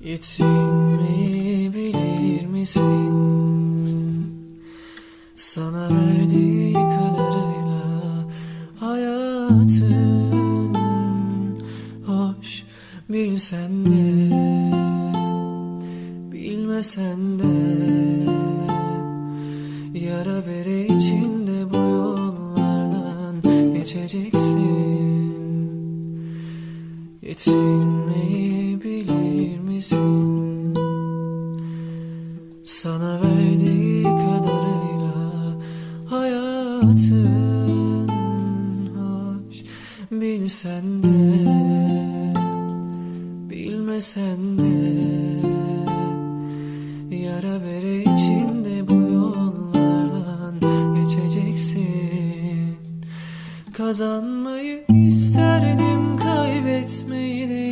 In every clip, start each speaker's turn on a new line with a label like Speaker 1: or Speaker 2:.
Speaker 1: Yetinmeyi bilir misin? Sana verdiği kadarıyla hayatın hoş bilsen de bilmesen de yara bere içinde bu yollardan geçeceksin. Yetinmeyi bilir misin? Sana verdiği kadarıyla hayatın hoş bilsen de bilmesen de yara bere içinde bu yollardan geçeceksin. Kazanmayı isterdim kaybetmeyi değil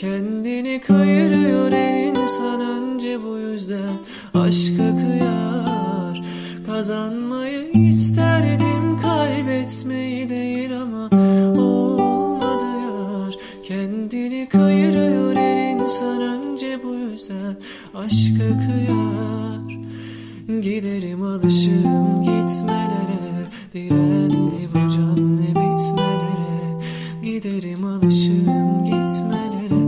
Speaker 1: Kendini kayırıyor insan önce bu yüzden. Aşka kıyar Kazanmayı isterdim kaybetmeyi değil ama olmadı yar. Kendini kayırıyor insan önce bu yüzden. Aşka kıyar Giderim alışım gitmelere. Direndi bu can ne bitmelere. Giderim alışım gitmelere